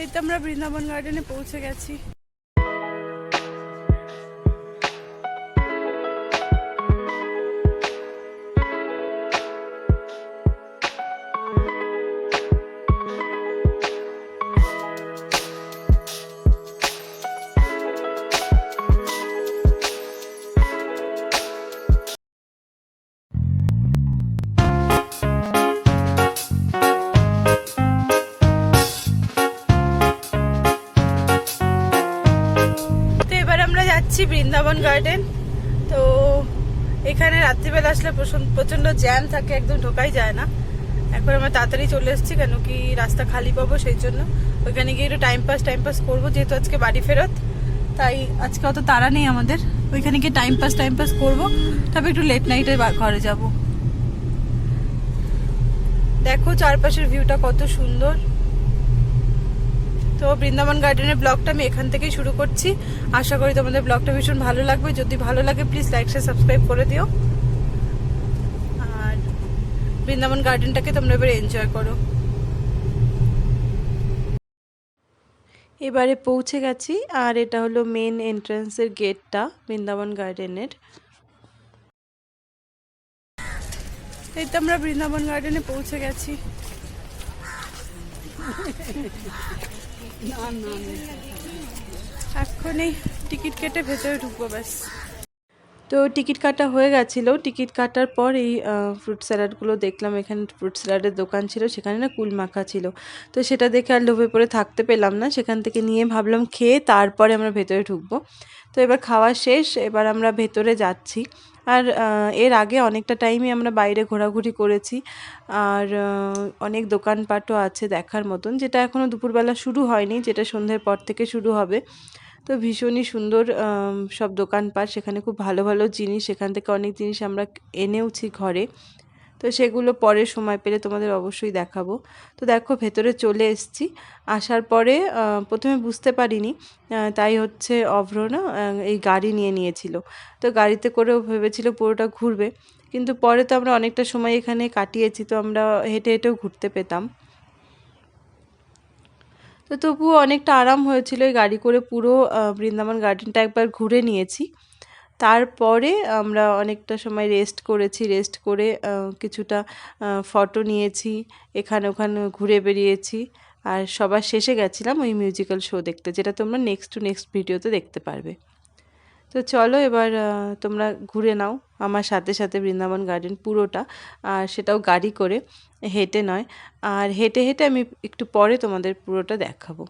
এই তো আমরা বৃন্দাবন গার্ডেনে পৌঁছে গেছি। রাত্রিবেলা আসলে প্রচন্ড- জ্যাম থাকে, একদম ঢোকাই যায় না। এখন আমরা তাড়াতাড়ি চলে এসেছি, কেন কি রাস্তা খালি পাবো সেই জন্য। ওইখানে গিয়ে একটু টাইম পাস টাইম পাস করব, যেহেতু আজকে বাড়ি ফেরত। তাই আজকে অত তাড়া নেই আমাদের। ওইখানে গিয়ে টাইম পাস টাইম পাস করব। তারপর একটু লেট নাইটে ঘরে যাব। দেখো চারপাশের ভিউটা কত সুন্দর। তো বৃন্দাবন গার্ডেনের ব্লগটা আমি এখান থেকেই শুরু করছি। আশা করি তোমাদের ব্লগটা ভীষণ ভালো লাগবে। যদি ভালো লাগে প্লিজ লাইক সাবস্ক্রাইব করে দিও। বৃন্দাবন গার্ডেনটাকে তোমরা এবার এনজয় করো। এবারে পৌঁছে গেছি, আর এটা হলো মেন এন্ট্রান্সের গেটটা বৃন্দাবন গার্ডেনের এই তো আমরা বৃন্দাবন গার্ডেনে পৌঁছে গেছি। এখনই টিকিট কেটে ভেতরে ঢুকবো ব্যাস। তো টিকিট কাটা হয়ে গেছিল। টিকিট কাটার পর এই ফ্রুট স্যালাডগুলো দেখলাম। এখানে ফ্রুট স্যালাডের দোকান ছিল, সেখানে না কুল মাখা ছিল। তো সেটা দেখে আর লোভে পড়ে থাকতে পেলাম না। সেখান থেকে নিয়ে ভাবলাম খেয়ে তারপরে আমরা ভেতরে ঢুকবো। তো এবার খাওয়া শেষ, এবার আমরা ভেতরে যাচ্ছি। আর এর আগে অনেকটা টাইমই আমরা বাইরে ঘোরাঘুরি করেছি। আর অনেক দোকানপাটও আছে দেখার মতন, যেটা এখনও দুপুরবেলা শুরু হয়নি, যেটা সন্ধ্যের পর থেকে শুরু হবে। তো ভীষণই সুন্দর সব দোকানপাট, সেখানে খুব ভালো ভালো জিনিস, সেখান থেকে অনেক জিনিস আমরা এনেওছি ঘরে। তো সেগুলো পরে সময় পেলে তোমাদের অবশ্যই দেখাবো। তো দেখো, ভেতরে চলে এসেছি। আসার পরে প্রথমে বুঝতে পারিনি তাই হচ্ছে অভ্র না এই গাড়ি নিয়ে নিয়েছিল। তো গাড়িতে করেও ভেবেছিল পুরোটা ঘুরবে, কিন্তু পরে তো আমরা অনেকটা সময় এখানে কাটিয়েছি, তো আমরা হেঁটে হেঁটেও ঘুরতে পেতাম। তো তবুও অনেকটা আরাম হয়েছিল এই গাড়ি করে পুরো বৃন্দাবন গার্ডেনটা একবার ঘুরে নিয়েছি। তারপরে আমরা অনেকটা সময় রেস্ট করেছি, রেস্ট করে কিছুটা ফটো নিয়েছি, এখানে ওখানে ঘুরে বেরিয়েছি আর সবার শেষে গেছিলাম ওই মিউজিক্যাল শো দেখতে, যেটা তোমরা নেক্সট টু নেক্সট ভিডিওতে দেখতে পারবে। তো চলো এবার তোমরা ঘুরে নাও। আমার সাথে সাথে বৃন্দাবন গার্ডেন পুরোটা, আর সেটাও গাড়ি করে হেঁটে নয়। আর হেঁটে হেঁটে আমি একটু পরে তোমাদের পুরোটা দেখাবো।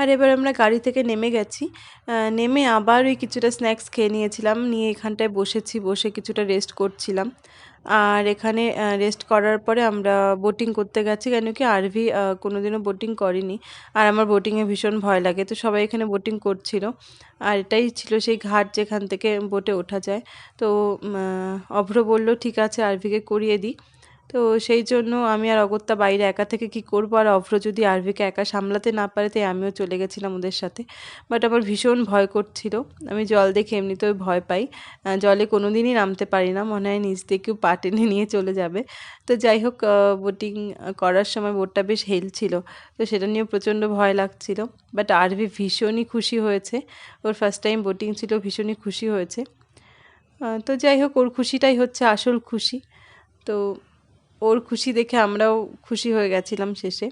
আর এবার আমরা গাড়ি থেকে নেমে গেছি। নেমে আবার ওই কিছুটা স্ন্যাক্স খেয়ে নিয়েছিলাম। নিয়ে এখানটায় বসেছি, বসে কিছুটা রেস্ট করছিলাম। আর এখানে রেস্ট করার পরে আমরা বোটিং করতে গেছি। কেন কি আরভি কোনোদিনও বোটিং করেনি। আর আমার বোটিংয়ে ভীষণ ভয় লাগে। তো সবাই এখানে বোটিং করছিল। আর এটাই ছিল সেই ঘাট যেখান থেকে বোটে ওঠা যায়। তো অভ্র বলল, ঠিক আছে আরভিকে করিয়ে দিই। তো সেই জন্য আমি আর অগত্যা বাইরে একা থেকে কি করব? আর অভ্র যদি আরভিকে একা সামলাতে না পারে, তাই আমিও চলে গেছিলাম ওদের সাথে। বাট আমার ভীষণ ভয় করছিল। আমি জল দেখে এমনিতেও ভয় পাই। জলে কোনো দিনই নামতে পারি না। মনে হয় নিচ দিয়ে কেউ পা টেনে নিয়ে চলে যাবে। তো যাই হোক বোটিং করার সময় বোটটা বেশ হেলছিল তো সেটা নিয়েও প্রচণ্ড ভয় লাগছিল। বাট আরভি ভীষণই খুশি হয়েছে। ওর ফার্স্ট টাইম বোটিং ছিল, ভীষণই খুশি হয়েছে। তো যাই হোক, ওর খুশিটাই হচ্ছে আসল খুশি। তো ওর খুশি দেখে আমরাও খুশি হয়ে গেছিলাম শেষে।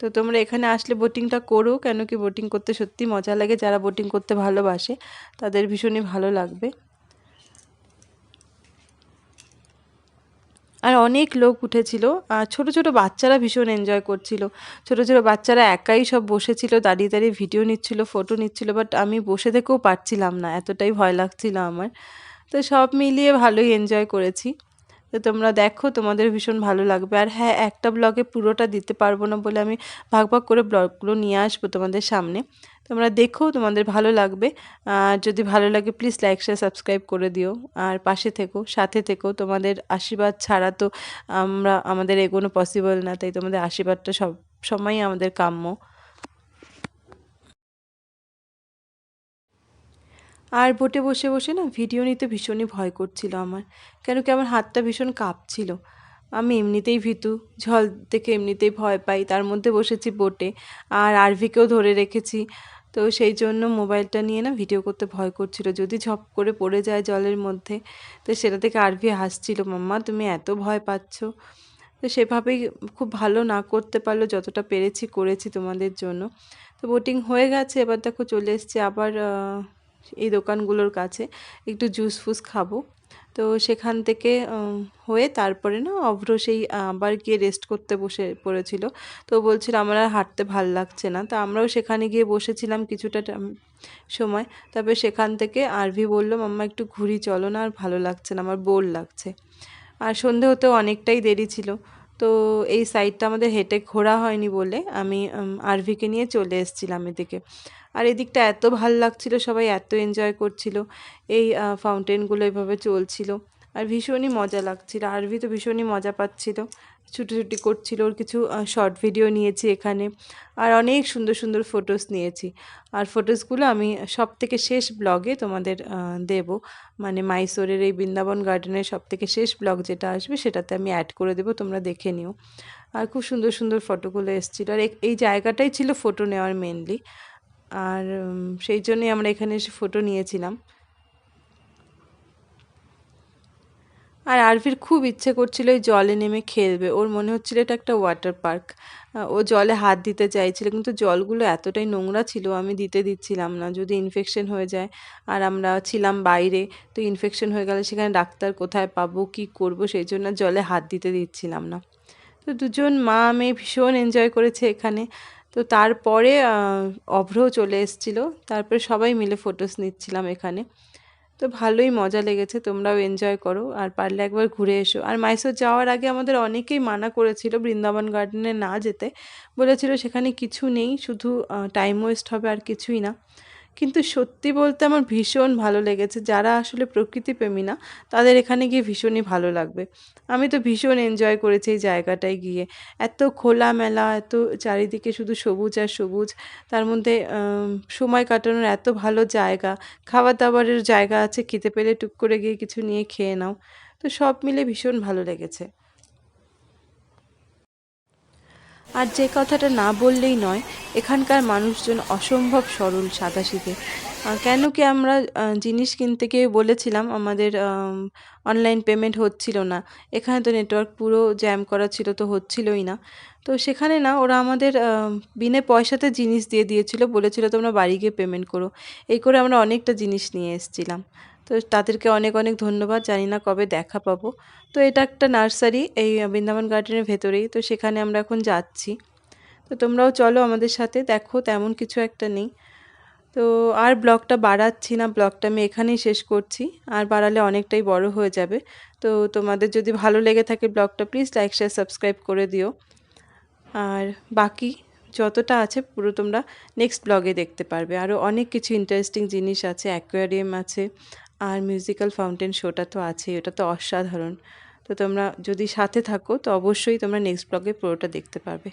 তো তোমরা এখানে আসলে বোটিংটা করো, কেন কি বোটিং করতে সত্যি মজা লাগে। যারা বোটিং করতে ভালোবাসে, তাদের ভীষণই ভালো লাগবে। আর অনেক লোক উঠেছিল, আর ছোটো ছোটো বাচ্চারা ভীষণ এনজয় করছিল। ছোটো ছোটো বাচ্চারা একাই সব বসেছিল, দাঁড়িয়ে দাঁড়িয়ে ভিডিও নিচ্ছিল ফটো নিচ্ছিল বাট আমি বসে থেকেও পারছিলাম না, এতটাই ভয় লাগছিল আমার। তো সব মিলিয়ে ভালোই এনজয় করেছি। তো তোমরা দেখো, তোমাদের ভীষণ ভালো লাগবে। আর হ্যাঁ একটা ব্লগে পুরোটা দিতে পারব না বলে আমি ভাগ ভাগ করে ব্লগগুলো নিয়ে আসব তোমাদের সামনে। তোমরা দেখো, তোমাদের ভালো লাগবে। আর যদি ভালো লাগে প্লিজ লাইক শেয়ার সাবস্ক্রাইব করে দিও। আর পাশে থেকো, সাথে থেকো। তোমাদের আশীর্বাদ ছাড়া তো আমরা, আমাদের এগোনো পসিবল না। তাই তোমাদের আশীর্বাদটা সব সময়ই আমাদের কাম্য। আর বোটে বসে বসে না ভিডিও নিতে ভীষণই ভয় করছিল আমার। কেন কি আমার হাতটা ভীষণ কাঁপছিল। আমি এমনিতেই ভীতু ঝল থেকে এমনিতেই ভয় পাই। তার মধ্যে বসেছি বোটে আর আরভিকেও ধরে রেখেছি। তো সেই জন্য মোবাইলটা নিয়ে না ভিডিও করতে ভয় করছিল। যদি ঝপ করে পড়ে যায় জলের মধ্যে, তো সেটা থেকে আরভি হাসছিল, মাম্মা, তুমি এত ভয় পাচ্ছ। তো সেভাবেই খুব ভালো না করতে পারল, যতটা পেরেছি করেছি তোমাদের জন্য। তো বোটিং হয়ে গেছে। এবার দেখো চলে এসছে আবার এই দোকানগুলোর কাছে একটু জুস ফুস খাব। তো সেখান থেকে হয়ে তারপরে না অভ্র সেই আবার গিয়ে রেস্ট করতে বসে পড়েছিল। তো বলছিল আমার আর হাঁটতে ভালো লাগছে না। তো আমরাও সেখানে গিয়ে বসেছিলাম কিছুটা সময়। তারপরে সেখান থেকে আরভি বলল, মাম্মা একটু ঘুরি, চলো না, আর ভালো লাগছে না, আমার বোর লাগছে। আর সন্ধে হতেও অনেকটাই দেরি ছিল। তো এই সাইডটা আমাদের হেঁটে ঘোরা হয়নি বলে আমি আরভিকে নিয়ে চলে এসেছিলাম এদিকে। আর এদিকটা এত ভালো লাগছিল, সবাই এত এনজয় করছিল। এই ফাউন্টেনগুলো এভাবে চলছিল। আর ভীষণই মজা লাগছিল। আরভি তো ভীষণই মজা পাচ্ছিল। ছুটি করছিল, ওর কিছু শর্ট ভিডিও নিয়েছি এখানে। আর অনেক সুন্দর সুন্দর ফটোস নিয়েছি। আর ফটোসগুলো আমি সব থেকে শেষ ব্লগে তোমাদের দেব। মানে মাইসোরের এই বৃন্দাবন গার্ডেনের সব থেকে শেষ ব্লগ যেটা আসবে, সেটাতে আমি অ্যাড করে দেবো, তোমরা দেখে নিও। আর খুব সুন্দর সুন্দর ফটোগুলো এসেছিল। আর এই জায়গাটাই ছিল ফটো নেওয়ার মেনলি আর সেই জন্যই আমরা এখানে এসে ফটো নিয়েছিলাম। আর আরভির খুব ইচ্ছে করছিল এই জলে নেমে খেলবে। ওর মনে হচ্ছিল এটা একটা ওয়াটার পার্ক ও জলে হাত দিতে চাইছিল, কিন্তু জলগুলো এতটাই নোংরা ছিল, আমি দিতে দিচ্ছিলাম না। যদি ইনফেকশন হয়ে যায় আর আমরা ছিলাম বাইরে, তো ইনফেকশন হয়ে গেলে সেখানে ডাক্তার কোথায় পাবো, কি করব, সেই জন্য জলে হাত দিতে দিচ্ছিলাম না। তো দুজন মা মেয়ে ভীষণ এনজয় করেছে এখানে। তো তারপরে অভ্রও চলে এসেছিল। তারপরে সবাই মিলে ফটোস নিচ্ছিলাম এখানে। তো ভালোই মজা লেগেছে, তোমরাও এনজয় করো। আর পারলে একবার ঘুরে এসো। আর মাইসোর যাওয়ার আগে আমাদের অনেকেই মানা করেছিল বৃন্দাবন গার্ডেনে না যেতে। বলেছিল সেখানে কিছু নেই, শুধু টাইম ওয়েস্ট হবে আর কিছুই না। কিন্তু সত্যি বলতে আমার ভীষণ ভালো লেগেছে। যারা আসলে প্রকৃতিপ্রেমী না, তাদের এখানে গিয়ে ভীষণই ভালো লাগবে। আমি তো ভীষণ এনজয় করেছি এই জায়গাটায় গিয়ে। এত খোলামেলা, এত চারিদিকে শুধু সবুজ আর সবুজ, তার মধ্যে সময় কাটানোর এত ভালো জায়গা খাবার দাবারের জায়গা আছে, খেতে পেলে টুক করে গিয়ে কিছু নিয়ে খেয়ে নাও। তো সব মিলে ভীষণ ভালো লেগেছে। আর যে কথাটা না বললেই নয়, এখানকার মানুষজন অসম্ভব সরল সাদাসিধে। কেন কি আমরা জিনিস কিনতে গিয়ে বলেছিলাম, আমাদের অনলাইন পেমেন্ট হচ্ছিল না। এখানে তো নেটওয়ার্ক পুরো জ্যাম করা ছিল, তো হচ্ছিলই না। তো সেখানে না, ওরা আমাদের বিনে পয়সাতে জিনিস দিয়ে দিয়েছিল, বলেছিল তোমরা বাড়ি গিয়ে পেমেন্ট করো। এই করে আমরা অনেকটা জিনিস নিয়ে এসেছিলাম। তো তাদেরকে অনেক অনেক ধন্যবাদ, জানি না কবে দেখা পাবো। তো এটা একটা নার্সারি এই বৃন্দাবন গার্ডেনের ভেতরেই, তো সেখানে আমরা এখন যাচ্ছি। তো তোমরাও চলো আমাদের সাথে, দেখো তেমন কিছু একটা নেই। তো আর ব্লগটা বাড়াচ্ছি না, ব্লগটা আমি এখানেই শেষ করছি। আর বাড়ালে অনেকটাই বড় হয়ে যাবে। তো তোমাদের যদি ভালো লেগে থাকে ব্লগটা, প্লিজ লাইক, শেয়ার, সাবস্ক্রাইব করে দিও। আর বাকি যতটা আছে পুরো তোমরা নেক্সট ব্লগে দেখতে পারবে। আরও অনেক কিছু ইন্টারেস্টিং জিনিস আছে অ্যাকোয়ারিয়াম আছে আর মিউজিক্যাল ফাউন্টেন শোটা তো আছেই, ওটা তো অসাধারণ। তো তোমরা যদি সাথে থাকো, তো অবশ্যই তোমরা নেক্সট ব্লগে পুরোটা দেখতে পারবে।